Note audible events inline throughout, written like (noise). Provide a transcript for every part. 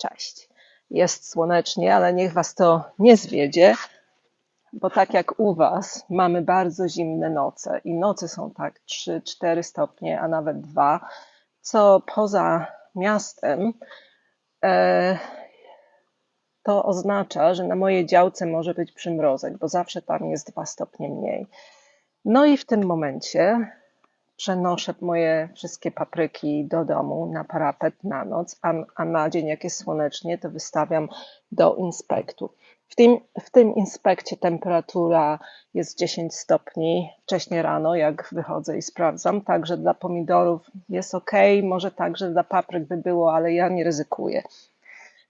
Cześć. Jest słonecznie, ale niech Was to nie zwiedzie, bo tak jak u Was mamy bardzo zimne noce i noce są tak 3-4 stopnie, a nawet 2, co poza miastem e, to oznacza, że na mojej działce może być przymrozek, bo zawsze tam jest 2 stopnie mniej. No i w tym momencie przenoszę moje wszystkie papryki do domu na parapet na noc, a, a na dzień, jak jest słonecznie, to wystawiam do inspektu. W tym, w tym inspekcie temperatura jest 10 stopni wcześniej rano, jak wychodzę i sprawdzam. Także dla pomidorów jest ok, może także dla papryk by było, ale ja nie ryzykuję.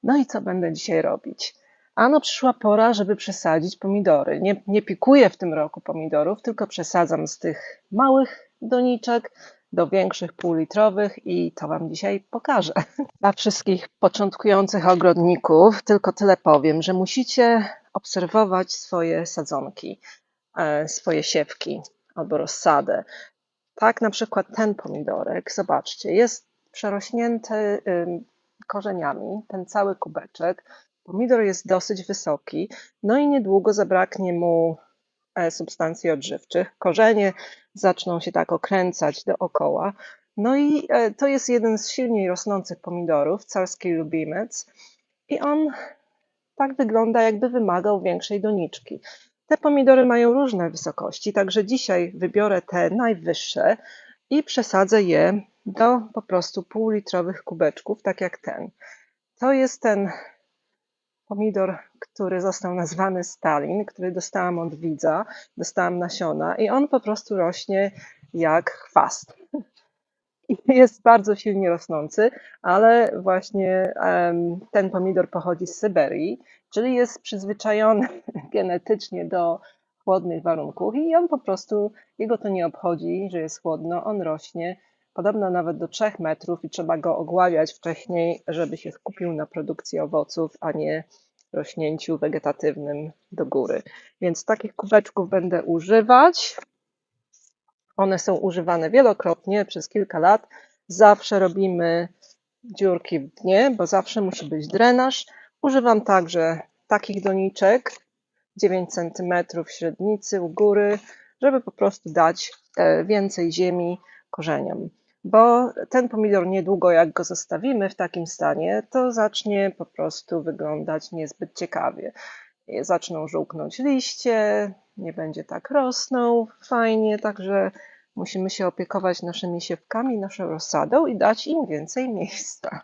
No i co będę dzisiaj robić? Ano przyszła pora, żeby przesadzić pomidory. Nie, nie pikuję w tym roku pomidorów, tylko przesadzam z tych małych doniczek do większych półlitrowych i to Wam dzisiaj pokażę. (laughs) Dla wszystkich początkujących ogrodników tylko tyle powiem, że musicie obserwować swoje sadzonki, e, swoje siewki albo rozsadę. Tak na przykład ten pomidorek, zobaczcie, jest przerośnięty korzeniami, ten cały kubeczek. Pomidor jest dosyć wysoki, no i niedługo zabraknie mu E, substancji odżywczych. Korzenie zaczną się tak okręcać dookoła. No i e, to jest jeden z silniej rosnących pomidorów, carski lubimec. I on tak wygląda, jakby wymagał większej doniczki. Te pomidory mają różne wysokości, także dzisiaj wybiorę te najwyższe i przesadzę je do po prostu półlitrowych kubeczków, tak jak ten. To jest ten pomidor, który został nazwany Stalin, który dostałam od widza, dostałam nasiona i on po prostu rośnie jak chwast. Jest bardzo silnie rosnący, ale właśnie ten pomidor pochodzi z Syberii, czyli jest przyzwyczajony (laughs) genetycznie do chłodnych warunków i on po prostu, jego to nie obchodzi, że jest chłodno, on rośnie podobno nawet do 3 metrów i trzeba go ogławiać wcześniej, żeby się skupił na produkcji owoców, a nie rośnięciu wegetatywnym do góry. Więc takich kubeczków będę używać. One są używane wielokrotnie przez kilka lat. Zawsze robimy dziurki w dnie, bo zawsze musi być drenaż. Używam także takich doniczek 9 cm średnicy u góry, żeby po prostu dać e, więcej ziemi korzeniom bo ten pomidor niedługo, jak go zostawimy w takim stanie, to zacznie po prostu wyglądać niezbyt ciekawie. Zaczną żółknąć liście, nie będzie tak rosnął fajnie, także musimy się opiekować naszymi siewkami, naszą rozsadą i dać im więcej miejsca.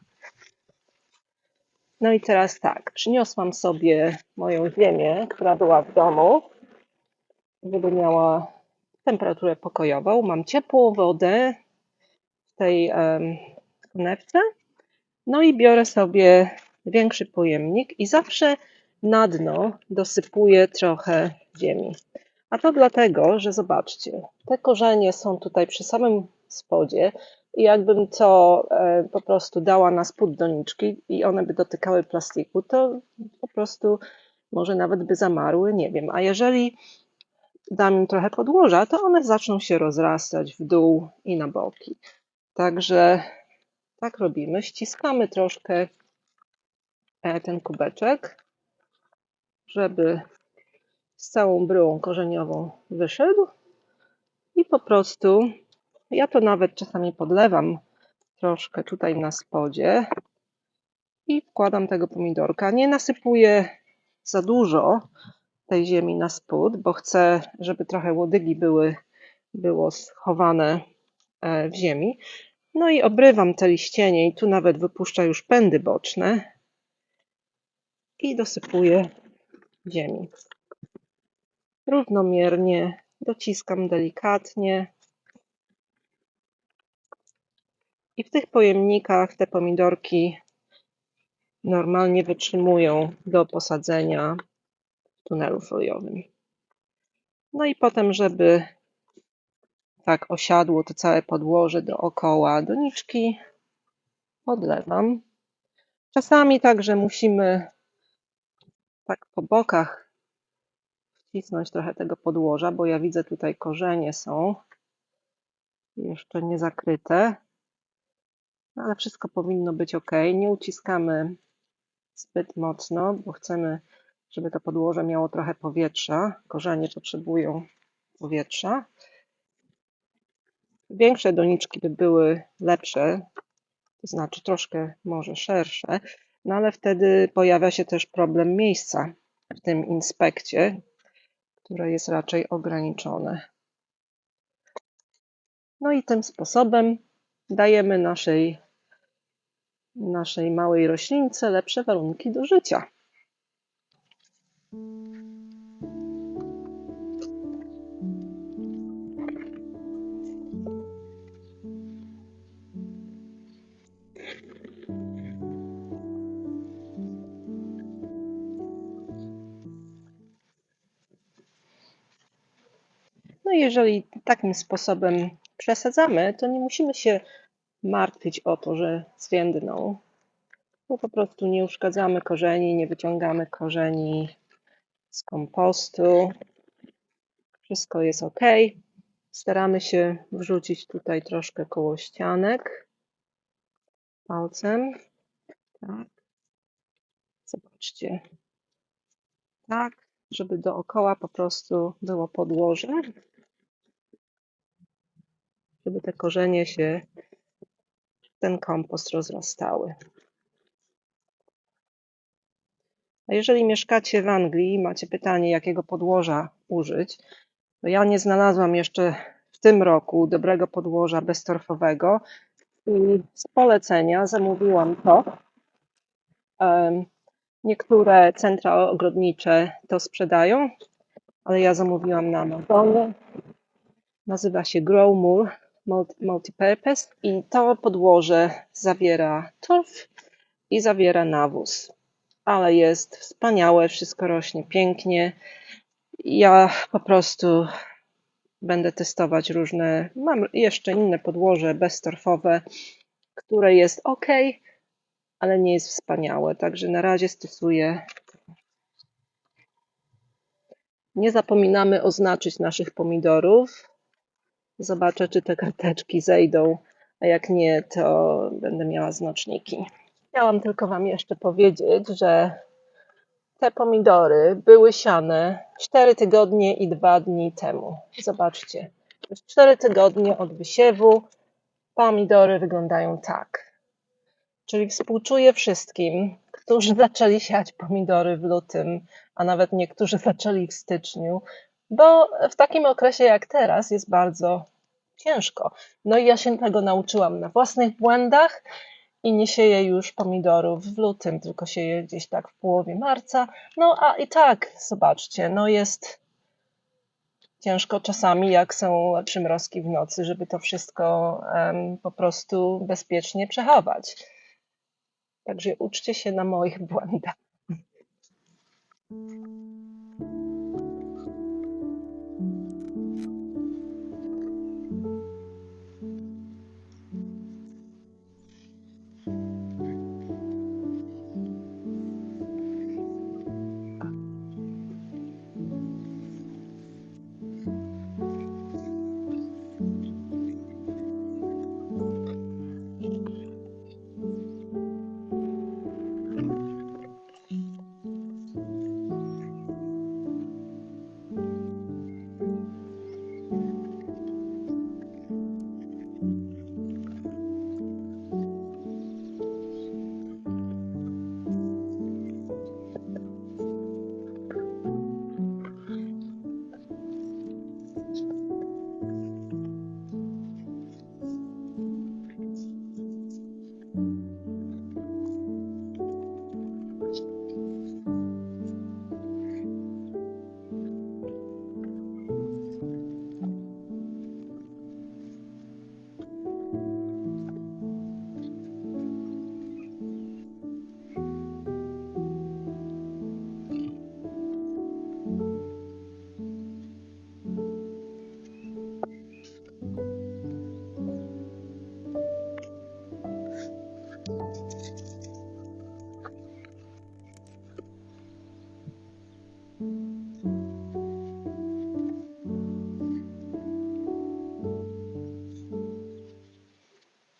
No i teraz tak, przyniosłam sobie moją ziemię, która była w domu, żeby miała temperaturę pokojową. Mam ciepłą wodę, tej konewce. No i biorę sobie większy pojemnik i zawsze na dno dosypuję trochę ziemi. A to dlatego, że zobaczcie, te korzenie są tutaj przy samym spodzie i jakbym to e, po prostu dała na spód doniczki i one by dotykały plastiku, to po prostu może nawet by zamarły, nie wiem. A jeżeli dam im trochę podłoża, to one zaczną się rozrastać w dół i na boki. Także tak robimy. Ściskamy troszkę e, ten kubeczek, żeby z całą bryłą korzeniową wyszedł. I po prostu, ja to nawet czasami podlewam troszkę tutaj na spodzie i wkładam tego pomidorka. Nie nasypuję za dużo tej ziemi na spód, bo chcę, żeby trochę łodygi były, było schowane w ziemi. No i obrywam te liścienie i tu nawet wypuszcza już pędy boczne i dosypuję ziemi. Równomiernie dociskam delikatnie. I w tych pojemnikach te pomidorki normalnie wytrzymują do posadzenia w tunelu foliowym. No i potem, żeby tak osiadło to całe podłoże dookoła doniczki. Podlewam. Czasami także musimy tak po bokach wcisnąć trochę tego podłoża, bo ja widzę tutaj korzenie są jeszcze nie zakryte. No ale wszystko powinno być ok. Nie uciskamy zbyt mocno, bo chcemy, żeby to podłoże miało trochę powietrza. Korzenie potrzebują powietrza. Większe doniczki by były lepsze, to znaczy troszkę może szersze, no ale wtedy pojawia się też problem miejsca w tym inspekcie, które jest raczej ograniczone. No i tym sposobem dajemy naszej, naszej małej roślince lepsze warunki do życia. No i jeżeli takim sposobem przesadzamy, to nie musimy się martwić o to, że zwiędną, bo po prostu nie uszkadzamy korzeni, nie wyciągamy korzeni z kompostu. Wszystko jest ok. Staramy się wrzucić tutaj troszkę koło ścianek palcem. Tak. Zobaczcie. Tak, żeby dookoła po prostu było podłoże żeby te korzenie się ten kompost rozrastały. A jeżeli mieszkacie w Anglii i macie pytanie, jakiego podłoża użyć, to ja nie znalazłam jeszcze w tym roku dobrego podłoża beztorfowego i z polecenia zamówiłam to. Niektóre centra ogrodnicze to sprzedają, ale ja zamówiłam na Amazonie. Nazywa się Growmore multipurpose i to podłoże zawiera torf i zawiera nawóz. Ale jest wspaniałe, wszystko rośnie pięknie. Ja po prostu będę testować różne. Mam jeszcze inne podłoże beztorfowe, które jest ok, ale nie jest wspaniałe. Także na razie stosuję. Nie zapominamy oznaczyć naszych pomidorów. Zobaczę, czy te karteczki zejdą, a jak nie, to będę miała znaczniki. Chciałam tylko Wam jeszcze powiedzieć, że te pomidory były siane 4 tygodnie i 2 dni temu. Zobaczcie, już 4 tygodnie od wysiewu pomidory wyglądają tak. Czyli współczuję wszystkim, którzy (laughs) zaczęli siać pomidory w lutym, a nawet niektórzy zaczęli w styczniu, bo w takim okresie jak teraz jest bardzo ciężko. No i ja się tego nauczyłam na własnych błędach i nie sieję już pomidorów w lutym, tylko sieję gdzieś tak w połowie marca. No a i tak, zobaczcie, no jest ciężko czasami, jak są przymrozki w nocy, żeby to wszystko um, po prostu bezpiecznie przechować. Także uczcie się na moich błędach.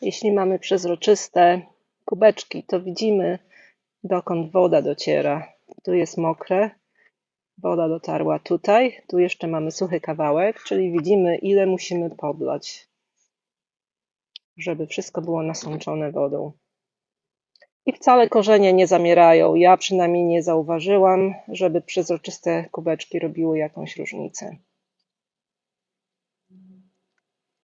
Jeśli mamy przezroczyste kubeczki, to widzimy dokąd woda dociera. Tu jest mokre, woda dotarła tutaj, tu jeszcze mamy suchy kawałek, czyli widzimy, ile musimy podlać, żeby wszystko było nasączone wodą. I wcale korzenie nie zamierają. Ja przynajmniej nie zauważyłam, żeby przezroczyste kubeczki robiły jakąś różnicę.